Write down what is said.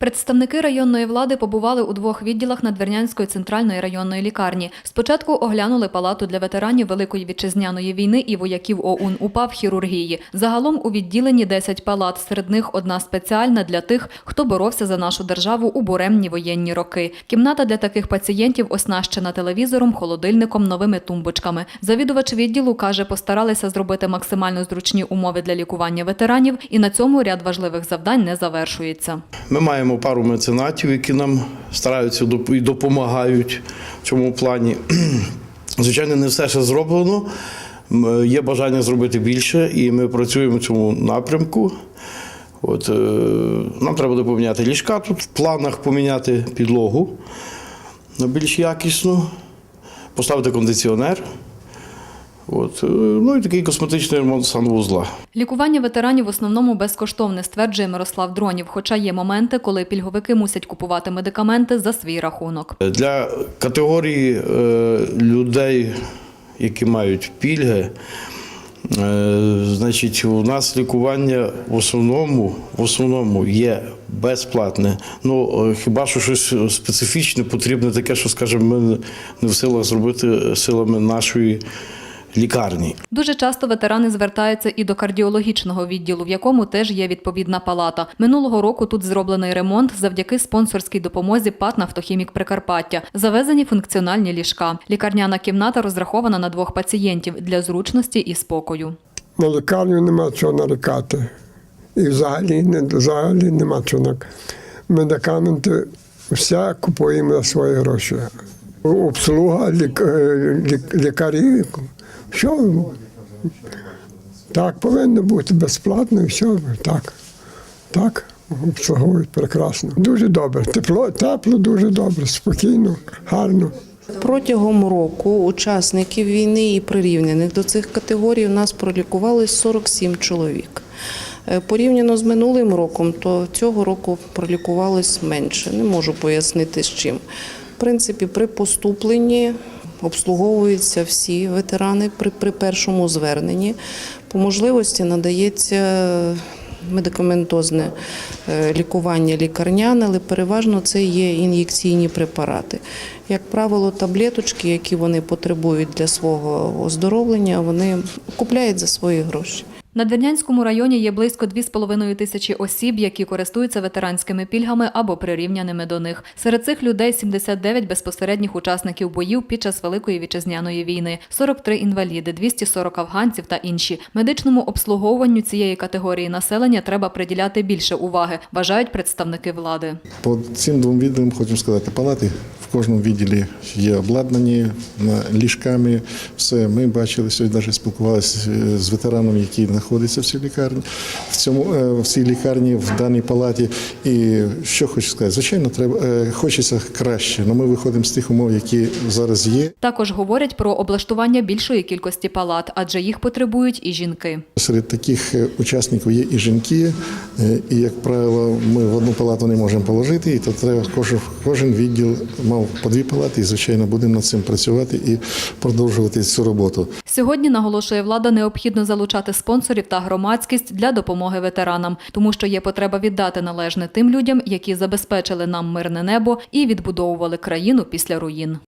Представники районної влади побували у двох відділах Надвірнянської центральної районної лікарні. Спочатку оглянули палату для ветеранів Великої вітчизняної війни і вояків ОУН УПА в хірургії. Загалом у відділенні 10 палат, серед них одна спеціальна для тих, хто боровся за нашу державу у буремні воєнні роки. Кімната для таких пацієнтів оснащена телевізором, холодильником, новими тумбочками. Завідувач відділу каже, постаралися зробити максимально зручні умови для лікування ветеранів, і на цьому ряд важливих завдань не завершується. Ми маємо пару меценатів, які нам стараються і допомагають в цьому плані. Звичайно, не все ще зроблено. Є бажання зробити більше, і ми працюємо в цьому напрямку. От, е, нам треба буде ліжка тут, в планах поміняти підлогу на більш якісну, поставити кондиціонер. От, е, ну і такий косметичний ремонт санвузла. Лікування ветеранів в основному безкоштовне, стверджує Мирослав Дронів. Хоча є моменти, коли пільговики мусять купувати медикаменти за свій рахунок. Для категорії е, людей, які мають пільги, е, значить, у нас лікування в основному, в основному є безплатне. Ну, хіба що щось специфічне потрібне, таке, що, скажімо, ми не в силах зробити силами нашої лікарні. Дуже часто ветерани звертаються і до кардіологічного відділу, в якому теж є відповідна палата. Минулого року тут зроблений ремонт завдяки спонсорській допомозі ПАТ «Нафтохімік Прикарпаття. Завезені функціональні ліжка. Лікарняна кімната розрахована на двох пацієнтів для зручності і спокою. На лікарню нема чого нарікати. І взагалі, не, взагалі нема чого. Медикаменти все купуємо за свої гроші. Обслуга, лік, е, лік, лікарі, що так повинно бути безплатно, і все так. Так, обслуговують прекрасно. Дуже добре. Тепло, тепло, дуже добре, спокійно, гарно. Протягом року учасників війни і прирівняних до цих категорій у нас пролікувалось 47 чоловік. Е, Порівняно з минулим роком, то цього року пролікувалось менше. Не можу пояснити з чим. В принципі, при поступленні обслуговуються всі ветерани при, при першому зверненні. По можливості надається медикаментозне е, лікування лікарняне, але переважно це є ін'єкційні препарати. Як правило, таблеточки, які вони потребують для свого оздоровлення, вони купляють за свої гроші. На Двірнянському районі є близько 2,5 тисячі осіб, які користуються ветеранськими пільгами або прирівняними до них. Серед цих людей 79 безпосередніх учасників боїв під час Великої вітчизняної війни, 43 інваліди, 240 афганців та інші. Медичному обслуговуванню цієї категорії населення треба приділяти більше уваги, вважають представники влади. По цим двом відділам хочемо сказати, палати в кожному відділі є обладнані на- ліжками. Все ми бачили сьогодні, навіть спілкувалися з ветераном, який знаходиться в цій лікарні, в цьому е, в цій лікарні, в даній палаті. І що хочу сказати, звичайно, треба е, хочеться краще, але ми виходимо з тих умов, які зараз є. Також говорять про облаштування більшої кількості палат, адже їх потребують і жінки. Серед таких е, учасників є і жінки, і, як правило, ми в одну палату не можемо положити, і то треба кожен, кожен відділ мав по дві палати, і, звичайно, будемо над цим працювати і продовжувати цю роботу. Сьогодні наголошує влада, необхідно залучати спонсорів та громадськість для допомоги ветеранам, тому що є потреба віддати належне тим людям, які забезпечили нам мирне небо і відбудовували країну після руїн.